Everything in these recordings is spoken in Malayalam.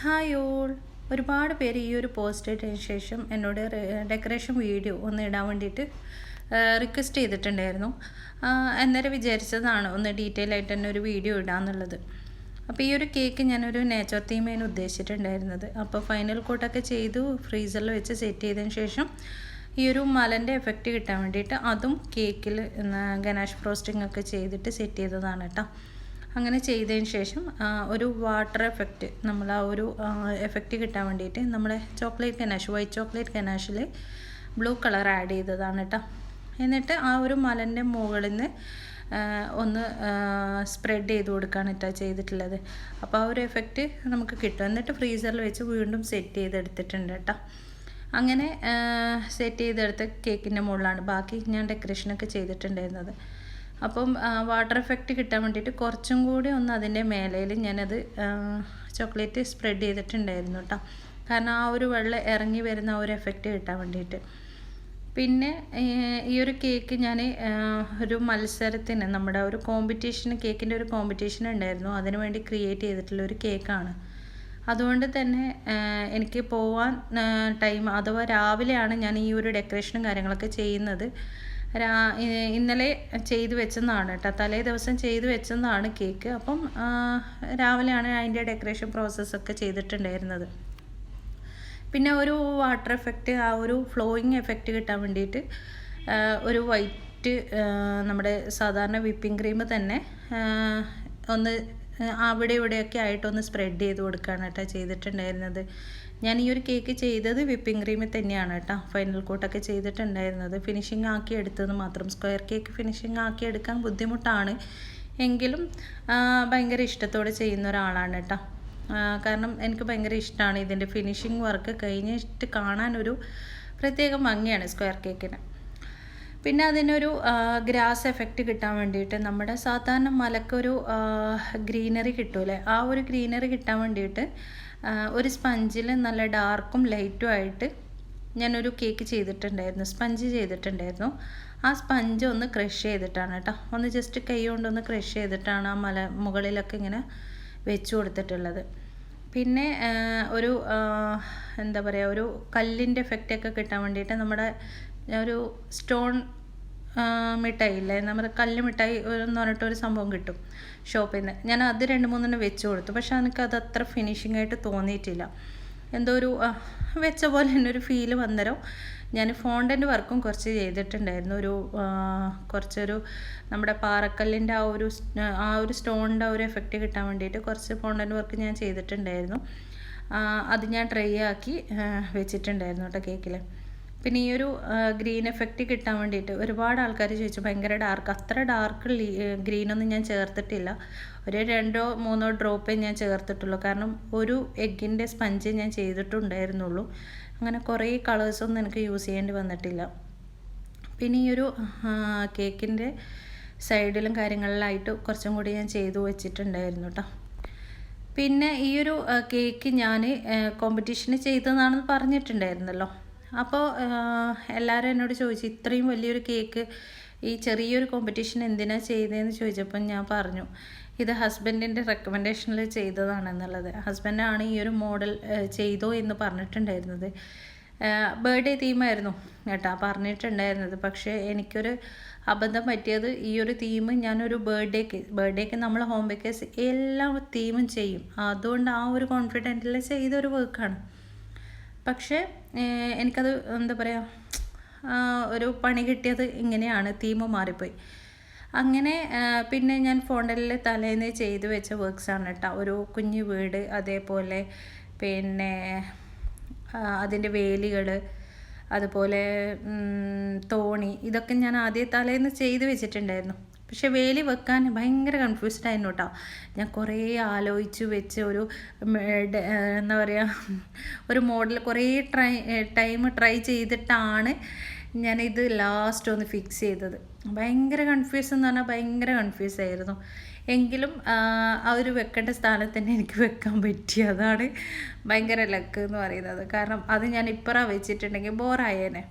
Hi all. ഒരുപാട് പേര് ഈ ഒരു പോസ്റ്റ് ഇട്ടതിന് ശേഷം എന്നോട് ഡെക്കറേഷൻ വീഡിയോ ഒന്ന് ഇടാൻ വേണ്ടിയിട്ട് റിക്വസ്റ്റ് ചെയ്തിട്ടുണ്ടായിരുന്നു. അന്നേരം വിചാരിച്ചതാണ് ഒന്ന് ഡീറ്റെയിൽ ആയിട്ട് തന്നെ ഒരു വീഡിയോ ഇടാന്നുള്ളത്. അപ്പോൾ ഈ ഒരു കേക്ക് ഞാനൊരു നേച്ചർ തീമേന് ഉദ്ദേശിച്ചിട്ടുണ്ടായിരുന്നത്. അപ്പോൾ ഫൈനൽ കോട്ടൊക്കെ ചെയ്തു ഫ്രീസറിൽ വെച്ച് സെറ്റ് ചെയ്തതിന് ശേഷം ഈ ഒരു മലന്റെ എഫക്റ്റ് കിട്ടാൻ വേണ്ടിയിട്ട് അതും കേക്കിൽ ഗനാഷ് ഫ്രോസ്റ്റിംഗ് ഒക്കെ ചെയ്തിട്ട് സെറ്റ് ചെയ്തതാണ് കേട്ടോ. അങ്ങനെ ചെയ്തതിന് ശേഷം ഒരു വാട്ടർ എഫക്റ്റ് നമ്മൾ ആ ഒരു എഫക്റ്റ് കിട്ടാൻ വേണ്ടിയിട്ട് നമ്മുടെ ചോക്ലേറ്റ് കനാഷ് വൈറ്റ് ചോക്ലേറ്റ് കനാഷിൽ ബ്ലൂ കളർ ആഡ് ചെയ്തതാണ് കേട്ടോ എന്നിട്ട് ആ ഒരു മലന്റെ മുകളിൽ നിന്ന് ഒന്ന് സ്പ്രെഡ് ചെയ്ത് കൊടുക്കുകയാണ് കേട്ടോ ചെയ്തിട്ടുള്ളത്. അപ്പോൾ ആ ഒരു എഫക്റ്റ് നമുക്ക് കിട്ടും. എന്നിട്ട് ഫ്രീസറിൽ വെച്ച് വീണ്ടും സെറ്റ് ചെയ്തെടുത്തിട്ടുണ്ട് കേട്ടോ അങ്ങനെ സെറ്റ് ചെയ്തെടുത്ത കേക്കിന്റെ മുകളിലാണ്. ബാക്കി ഞാൻ ഡെക്കറേഷനൊക്കെ ചെയ്തിട്ടുണ്ടായിരുന്നത്. അപ്പം വാട്ടർ എഫക്റ്റ് കിട്ടാൻ വേണ്ടിയിട്ട് കുറച്ചും കൂടി ഒന്ന് അതിന്റെ മേലയിൽ ഞാനത് ചോക്ലേറ്റ് സ്പ്രെഡ് ചെയ്തിട്ടുണ്ടായിരുന്നു കേട്ടോ കാരണം ആ ഒരു വെള്ളം ഇറങ്ങി വരുന്ന ആ ഒരു എഫക്റ്റ് കിട്ടാൻ വേണ്ടിയിട്ട്. പിന്നെ ഈ ഒരു കേക്ക് ഞാൻ ഒരു മത്സരത്തിന് നമ്മുടെ ഒരു കോമ്പറ്റീഷന് കേക്കിന്റെ ഒരു കോമ്പറ്റീഷൻ ഉണ്ടായിരുന്നു. അതിനു വേണ്ടി ക്രിയേറ്റ് ചെയ്തിട്ടുള്ള ഒരു കേക്കാണ് അതുകൊണ്ട് തന്നെ എനിക്ക് പോവാൻ ടൈം അഥവാ രാവിലെയാണ് ഞാൻ ഈ ഒരു ഡെക്കറേഷനും കാര്യങ്ങളൊക്കെ ചെയ്യുന്നത്. രാ ഇന്നലെ ചെയ്തു വെച്ചെന്നാണ് കേട്ടോ. തലേ ദിവസം ചെയ്തു വെച്ചെന്നാണ് കേക്ക്. അപ്പം രാവിലെയാണ് അതിന്റെ ഡെക്കറേഷൻ പ്രോസസ്സൊക്കെ ചെയ്തിട്ടുണ്ടായിരുന്നത്. പിന്നെ ഒരു വാട്ടർ എഫക്റ്റ് ആ ഒരു ഫ്ലോയിങ് എഫക്റ്റ് കിട്ടാൻ വേണ്ടിയിട്ട് ഒരു വൈറ്റ് നമ്മുടെ സാധാരണ വിപ്പിംഗ് ക്രീം തന്നെ ഒന്ന് അവിടെ ഇവിടെയൊക്കെ ആയിട്ടൊന്ന് സ്പ്രെഡ് ചെയ്ത് കൊടുക്കുകയാണ് കേട്ടോ ചെയ്തിട്ടുണ്ടായിരുന്നത്. ഞാൻ ഈ ഒരു കേക്ക് ചെയ്തത് വിപ്പിംഗ് ക്രീമിൽ തന്നെയാണ് കേട്ടോ. ഫൈനൽ കോട്ടൊക്കെ ചെയ്തിട്ടുണ്ടായിരുന്നത്. ഫിനിഷിംഗ് ആക്കി എടുത്തത് മാത്രം. സ്ക്വയർ കേക്ക് ഫിനിഷിംഗ് ആക്കി എടുക്കാൻ ബുദ്ധിമുട്ടാണ്. എങ്കിലും ഭയങ്കര ഇഷ്ടത്തോടെ ചെയ്യുന്ന ഒരാളാണ് കേട്ടോ. കാരണം എനിക്ക് ഭയങ്കര ഇഷ്ടമാണ് ഇതിന്റെ ഫിനിഷിംഗ് വർക്ക് കഴിഞ്ഞിട്ട് കാണാൻ ഒരു പ്രത്യേക ഭംഗിയാണ് സ്ക്വയർ കേക്കിന് പിന്നെ അതിനൊരു ഗ്രാസ് എഫക്റ്റ് കിട്ടാൻ വേണ്ടിയിട്ട് നമ്മുടെ സാധാരണ മലക്കൊരു ഗ്രീനറി കിട്ടൂലേ? ആ ഒരു ഗ്രീനറി കിട്ടാൻ വേണ്ടിയിട്ട് ഒരു സ്പഞ്ചിൽ നല്ല ഡാർക്കും ലൈറ്റും ആയിട്ട് ഞാനൊരു കേക്ക് ചെയ്തിട്ടുണ്ടായിരുന്നു സ്പഞ്ച് ചെയ്തിട്ടുണ്ടായിരുന്നു. ആ സ്പഞ്ച് ഒന്ന് ക്രഷ് ചെയ്തിട്ടാണ് കേട്ടോ. ഒന്ന് ജസ്റ്റ് കൈ കൊണ്ടൊന്ന് ക്രഷ് ചെയ്തിട്ടാണ് ആ മല മുകളിലൊക്കെ ഇങ്ങനെ വെച്ചു കൊടുത്തിട്ടുള്ളത്. പിന്നെ ഒരു എന്താ പറയുക ഒരു കല്ലിന്റെ എഫക്റ്റൊക്കെ കിട്ടാൻ വേണ്ടിയിട്ട് നമ്മുടെ ഒരു സ്റ്റോൺ മിഠായി ഇല്ലേ നമ്മുടെ കല്ല് മിഠായി എന്ന് പറഞ്ഞിട്ട് ഒരു സംഭവം കിട്ടും ഷോപ്പിൽ നിന്ന് ഞാൻ അത് രണ്ട് മൂന്നെണ്ണം വെച്ച് കൊടുത്തു. പക്ഷെ എനിക്ക് അത് അത്ര ഫിനിഷിംഗ് ആയിട്ട് തോന്നിയിട്ടില്ല. എന്തോ ഒരു വെച്ച പോലെ തന്നെ ഒരു ഫീൽ വന്നേരം ഞാൻ ഫോണ്ടന്റ് വർക്കും കുറച്ച് ചെയ്തിട്ടുണ്ടായിരുന്നു. ഒരു കുറച്ചൊരു നമ്മുടെ പാറക്കല്ലിന്റെ ആ ഒരു ആ ഒരു സ്റ്റോണിന്റെ ആ ഒരു എഫക്റ്റ് കിട്ടാൻ വേണ്ടിയിട്ട് കുറച്ച് ഫോണ്ടന്റ് വർക്ക് ഞാൻ ചെയ്തിട്ടുണ്ടായിരുന്നു. അത് ഞാൻ ട്രൈ ആക്കി വെച്ചിട്ടുണ്ടായിരുന്നു കേട്ടോ കേക്കിൽ പിന്നെ ഈ ഒരു ഗ്രീൻ എഫക്റ്റ് കിട്ടാൻ വേണ്ടിയിട്ട് ഒരുപാട് ആൾക്കാർ ചോദിച്ചു. ഭയങ്കര ഡാർക്ക് അത്ര ഡാർക്ക് ഗ്രീനൊന്നും ഞാൻ ചേർത്തിട്ടില്ല. ഒരു രണ്ടോ മൂന്നോ ഡ്രോപ്പേ ഞാൻ ചേർത്തിട്ടുള്ളൂ. കാരണം ഒരു എഗ്ഗിന്റെ സ്പഞ്ച് ഞാൻ ചെയ്തിട്ടുണ്ടായിരുന്നുള്ളൂ. അങ്ങനെ കുറേ കളേഴ്സൊന്നും എനിക്ക് യൂസ് ചെയ്യേണ്ടി വന്നിട്ടില്ല. പിന്നെ ഈ ഒരു കേക്കിന്റെ സൈഡിലും കാര്യങ്ങളിലായിട്ട് കുറച്ചും കൂടി ഞാൻ ചെയ്തു വെച്ചിട്ടുണ്ടായിരുന്നു കേട്ടോ പിന്നെ ഈ ഒരു കേക്ക് ഞാൻ കോമ്പറ്റീഷന് ചെയ്തതാണെന്ന് പറഞ്ഞിട്ടുണ്ടായിരുന്നല്ലോ. അപ്പോൾ എല്ലാവരും എന്നോട് ചോദിച്ചു ഇത്രയും വലിയൊരു കേക്ക് ഈ ചെറിയൊരു കോമ്പറ്റീഷൻ എന്തിനാണ് ചെയ്തതെന്ന് ചോദിച്ചപ്പോൾ ഞാൻ പറഞ്ഞു ഇത് ഹസ്ബൻഡിന്റെ റെക്കമെൻഡേഷനിൽ ചെയ്തതാണെന്നുള്ളത്. ഹസ്ബൻഡാണ് ഈ ഒരു മോഡൽ ചെയ്തോ എന്ന് പറഞ്ഞിട്ടുണ്ടായിരുന്നത്. ബർത്ത്ഡേ തീമായിരുന്നു കേട്ടോ പറഞ്ഞിട്ടുണ്ടായിരുന്നത്. പക്ഷേ എനിക്കൊരു അബദ്ധം പറ്റിയത് ഈ ഒരു തീം ഞാനൊരു ബർത്ത്ഡേക്ക് ബർത്ത്ഡേക്ക് നമ്മൾ ഹോം ബേക്കേഴ്സ് എല്ലാ തീമും ചെയ്യും. അതുകൊണ്ട് ആ ഒരു കോൺഫിഡന്റിൽ ചെയ്തൊരു വർക്കാണ് പക്ഷേ എനിക്കത് എന്താ പറയുക ഒരു പണി കിട്ടിയത് ഇങ്ങനെയാണ്. തീം മാറിപ്പോയി. അങ്ങനെ പിന്നെ ഞാൻ ഫോണ്ടലിൽ തലേന്ന് ചെയ്ത് വെച്ച വർക്ക്സാണ് കേട്ടോ ഒരു കുഞ്ഞു വീട് അതേപോലെ പിന്നെ അതിന്റെ വേലികൾ അതുപോലെ തോണി ഇതൊക്കെ ഞാൻ ആദ്യ തലേന്ന് ചെയ്ത് വെച്ചിട്ടുണ്ടായിരുന്നു. പക്ഷെ വേലി വെക്കാൻ ഭയങ്കര കൺഫ്യൂസ്ഡ് ആയിരുന്നു കേട്ടോ ഞാൻ കുറേ ആലോചിച്ച് വെച്ച് ഒരു എന്താ പറയുക ഒരു മോഡൽ കുറേ ട്രൈ ടൈം ട്രൈ ചെയ്തിട്ടാണ് ഞാനിത് ലാസ്റ്റ് ഒന്ന് ഫിക്സ് ചെയ്തത്. ഭയങ്കര കൺഫ്യൂസ് എന്ന് പറഞ്ഞാൽ ഭയങ്കര കൺഫ്യൂസ് ആയിരുന്നു. എങ്കിലും ആ, ഒരു വെക്കേണ്ട സ്ഥാനത്ത് തന്നെ എനിക്ക് വെക്കാൻ പറ്റി. അതാണ് ഭയങ്കര ലക്ക് എന്ന് പറയുന്നത്. കാരണം അത് ഞാൻ ഇപ്പറ വെച്ചിട്ടുണ്ടെങ്കിൽ ബോറായേനെ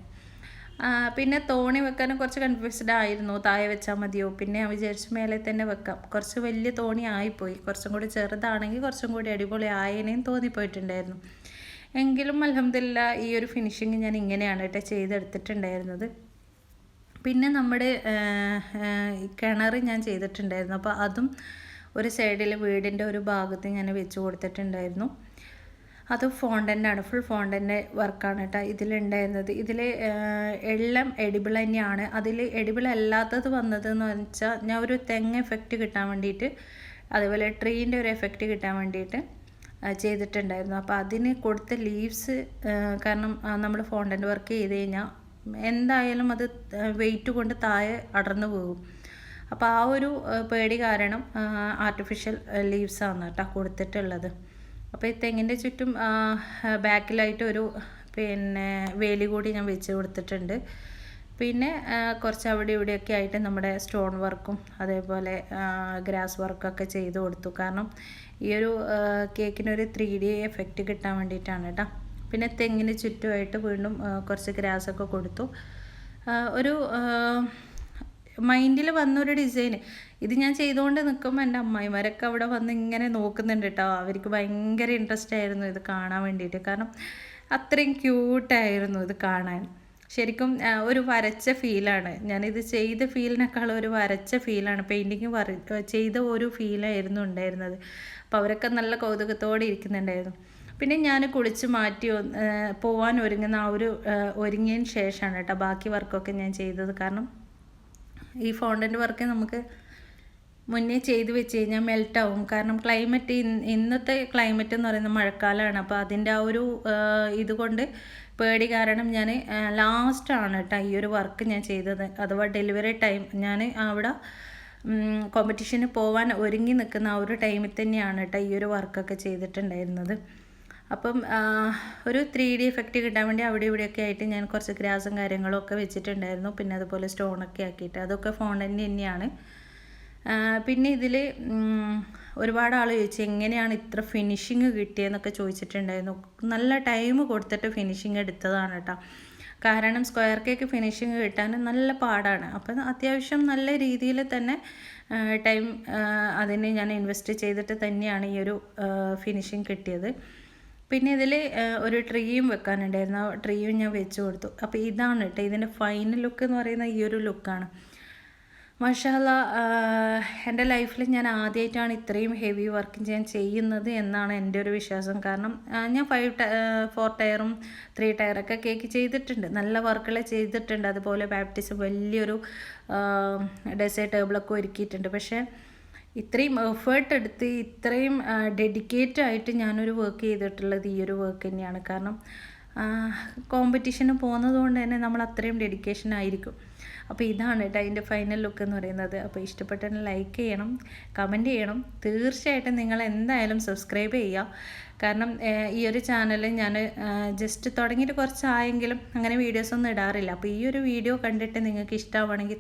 പിന്നെ തോണി വെക്കാനും കുറച്ച് കൺഫ്യൂസ്ഡ് ആയിരുന്നു. താഴെ വെച്ചാൽ മതിയോ? പിന്നെ ഞാൻ വിചാരിച്ചു മേലെ തന്നെ വെക്കാം. കുറച്ച് വലിയ തോണി ആയിപ്പോയി. കുറച്ചും കൂടി ചെറുതാണെങ്കിൽ കുറച്ചും കൂടി അടിപൊളി ആയനേയും തോന്നിപ്പോയിട്ടുണ്ടായിരുന്നു. എങ്കിലും അലഹമില്ല ഈ ഒരു ഫിനിഷിങ് ഞാൻ ഇങ്ങനെയാണ് കേട്ടോ ചെയ്തെടുത്തിട്ടുണ്ടായിരുന്നത്. പിന്നെ നമ്മുടെ കിണർ ഞാൻ ചെയ്തിട്ടുണ്ടായിരുന്നു. അപ്പോൾ അതും ഒരു സൈഡിൽ വീടിന്റെ ഒരു ഭാഗത്ത് ഞാൻ വെച്ച് കൊടുത്തിട്ടുണ്ടായിരുന്നു. അത് ഫോണ്ടന്റാണ് ഫുൾ ഫോണ്ടന്റെ വർക്കാണ് കേട്ടോ ഇതിലുണ്ടായിരുന്നത്. ഇതിൽ എല്ലാം എഡിബിൾ തന്നെയാണ്. അതിൽ എഡിബിൾ അല്ലാത്തത് വന്നതെന്ന് വെച്ചാൽ ഞാൻ ഒരു തെങ്ങ് എഫക്റ്റ് കിട്ടാൻ വേണ്ടിയിട്ട് അതുപോലെ ട്രീന്റെ ഒരു എഫക്റ്റ് കിട്ടാൻ വേണ്ടിയിട്ട് ചെയ്തിട്ടുണ്ടായിരുന്നു. അപ്പോൾ അതിന് കൊടുത്ത ലീവ്സ് കാരണം നമ്മൾ ഫോണ്ടന്റ് വർക്ക് ചെയ്ത് കഴിഞ്ഞാൽ എന്തായാലും അത് വെയിറ്റ് കൊണ്ട് താഴെ അടർന്നു പോകും. അപ്പോൾ ആ ഒരു പേടി കാരണം ആർട്ടിഫിഷ്യൽ ലീവ്സാണ് കേട്ടോ കൊടുത്തിട്ടുള്ളത്. അപ്പോൾ ഈ തെങ്ങിന്റെ ചുറ്റും ബാക്കിലായിട്ട് ഒരു പിന്നെ വേലി കൂടി ഞാൻ വെച്ച് കൊടുത്തിട്ടുണ്ട്. പിന്നെ കുറച്ച് അവിടെ ഇവിടെയൊക്കെ ആയിട്ട് നമ്മുടെ സ്റ്റോൺ വർക്കും അതേപോലെ ഗ്രാസ് വർക്കൊക്കെ ചെയ്ത് കൊടുത്തു. കാരണം ഈ ഒരു കേക്കിനൊരു ത്രീ ഡി എഫക്റ്റ് കിട്ടാൻ വേണ്ടിയിട്ടാണ് കേട്ടോ. പിന്നെ തെങ്ങിന് ചുറ്റുമായിട്ട് വീണ്ടും കുറച്ച് ഗ്രാസ് ഒക്കെ കൊടുത്തു ഒരു മൈൻഡിൽ വന്നൊരു ഡിസൈൻ ഇത് ഞാൻ ചെയ്തുകൊണ്ട് നിൽക്കുമ്പോൾ എന്റെ അമ്മായിമാരൊക്കെ അവിടെ വന്ന് ഇങ്ങനെ നോക്കുന്നുണ്ട് കേട്ടോ അവർക്ക് ഭയങ്കര ഇൻട്രസ്റ്റ് ആയിരുന്നു ഇത് കാണാൻ വേണ്ടിയിട്ട് കാരണം അത്രയും ക്യൂട്ടായിരുന്നു ഇത് കാണാൻ. ശരിക്കും ഒരു വരച്ച ഫീലാണ് ഞാനിത് ചെയ്ത ഫീലിനേക്കാൾ ഒരു വരച്ച ഫീലാണ് പെയിന്റിങ് വര ചെയ്ത ഒരു ഫീലായിരുന്നു ഉണ്ടായിരുന്നത്. അപ്പോൾ അവരൊക്കെ നല്ല കൗതുകത്തോടെ ഇരിക്കുന്നുണ്ടായിരുന്നു. പിന്നെ ഞാൻ കുളിച്ച് മാറ്റി പോവാൻ ഒരുങ്ങുന്ന ആ ഒരു ഒരുങ്ങിയതിന് ശേഷമാണ് കേട്ടോ ബാക്കി വർക്കൊക്കെ ഞാൻ ചെയ്തത്. കാരണം ഈ ഫോണ്ടന്റ് വർക്ക് നമുക്ക് മുന്നേ ചെയ്ത് വെച്ച് കഴിഞ്ഞാൽ മെൽട്ടാവും കാരണം ക്ലൈമറ്റ് ഇന്നത്തെ ക്ലൈമറ്റ് എന്ന് പറയുന്നത് മഴക്കാലമാണ് അപ്പോൾ അതിന്റെ ആ ഒരു ഇതുകൊണ്ട് പേടി കാരണം ഞാൻ ലാസ്റ്റാണ് കേട്ടോ ഈ ഒരു വർക്ക് ഞാൻ ചെയ്തത്. അഥവാ ഡെലിവറി ടൈം ഞാൻ അവിടെ കോമ്പറ്റീഷന് പോവാൻ ഒരുങ്ങി നിൽക്കുന്ന ആ ഒരു ടൈമിൽ തന്നെയാണ് കേട്ടോ ഈ ഒരു വർക്കൊക്കെ ചെയ്തിട്ടുണ്ടായിരുന്നത്. അപ്പം ഒരു ത്രീ ഡി എഫക്റ്റ് കിട്ടാൻ വേണ്ടി അവിടെ ഇവിടെയൊക്കെ ആയിട്ട് ഞാൻ കുറച്ച് ഗ്രാസും കാര്യങ്ങളും ഒക്കെ വെച്ചിട്ടുണ്ടായിരുന്നു. പിന്നെ അതുപോലെ സ്റ്റോണൊക്കെ ആക്കിയിട്ട്. അതൊക്കെ ഫോണിന്റെ തന്നെയാണ്. പിന്നെ ഇതിൽ ഒരുപാട് ആൾ ചോദിച്ചു എങ്ങനെയാണ് ഇത്ര ഫിനിഷിങ് കിട്ടിയതെന്നൊക്കെ ചോദിച്ചിട്ടുണ്ടായിരുന്നു. നല്ല ടൈം കൊടുത്തിട്ട് ഫിനിഷിങ് എടുത്തതാണ് കേട്ടോ കാരണം സ്ക്വയർ കേക്ക് ഫിനിഷിങ് കിട്ടാൻ നല്ല പാടാണ്. അപ്പം അത്യാവശ്യം നല്ല രീതിയിൽ തന്നെ ടൈം അതിന് ഞാൻ ഇൻവെസ്റ്റ് ചെയ്തിട്ട് തന്നെയാണ് ഈ ഒരു ഫിനിഷിങ് കിട്ടിയത്. പിന്നെ ഇതിൽ ഒരു ട്രീയും വെക്കാനുണ്ടായിരുന്നു. ആ ട്രീയും ഞാൻ വെച്ച് കൊടുത്തു. അപ്പോൾ ഇതാണ് കേട്ടോ ഇതിന്റെ ഫൈനൽ ലുക്ക് എന്ന് പറയുന്ന ഈ ഒരു ലുക്കാണ് മഷാല എന്റെ ലൈഫിൽ ഞാൻ ആദ്യമായിട്ടാണ് ഇത്രയും ഹെവി വർക്ക് ഞാൻ ചെയ്യുന്നത് എന്നാണ് എന്റെ ഒരു വിശ്വാസം. കാരണം ഞാൻ ഫൈവ് ഫോർ ടയറും ത്രീ ടയറൊക്കെ കേക്ക് ചെയ്തിട്ടുണ്ട്. നല്ല വർക്കുകൾ ചെയ്തിട്ടുണ്ട്. അതുപോലെ ബാപ്റ്റിസം വലിയൊരു ഡെസേർട്ട് ടേബിളൊക്കെ ഒരുക്കിയിട്ടുണ്ട്. പക്ഷേ ഇത്രയും എഫേർട്ട് എടുത്ത് ഇത്രയും ഡെഡിക്കേറ്റ് ആയിട്ട് ഞാനൊരു വർക്ക് ചെയ്തിട്ടുള്ളത് ഈ ഒരു വർക്ക് തന്നെയാണ്. കാരണം കോമ്പറ്റീഷന് പോകുന്നത് കൊണ്ട് തന്നെ നമ്മൾ അത്രയും ഡെഡിക്കേഷൻ ആയിരിക്കും. അപ്പോൾ ഇതാണ് കേട്ടോ അതിന്റെ ഫൈനൽ ലുക്ക് എന്ന് പറയുന്നത്. അപ്പോൾ ഇഷ്ടപ്പെട്ടെങ്കിൽ ലൈക്ക് ചെയ്യണം കമന്റ് ചെയ്യണം. തീർച്ചയായിട്ടും നിങ്ങൾ എന്തായാലും സബ്സ്ക്രൈബ് ചെയ്യുക. കാരണം ഈ ഒരു ചാനൽ ഞാൻ ജസ്റ്റ് തുടങ്ങിയിട്ട് കുറച്ചായെങ്കിലും അങ്ങനെ വീഡിയോസ് ഒന്നും ഇടാറില്ല. അപ്പോൾ ഈ ഒരു വീഡിയോ കണ്ടിട്ട് നിങ്ങൾക്ക് ഇഷ്ടമാവുകയാണെങ്കിൽ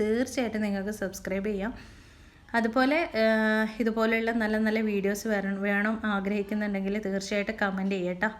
തീർച്ചയായിട്ടും നിങ്ങൾക്ക് സബ്സ്ക്രൈബ് ചെയ്യാം. അതുപോലെ ഇതുപോലെയുള്ള നല്ല നല്ല വീഡിയോസ് വരണം വേണം ആഗ്രഹിക്കുന്നുണ്ടെങ്കിൽ തീർച്ചയായിട്ടും കമന്റ് ചെയ്യട്ടോ.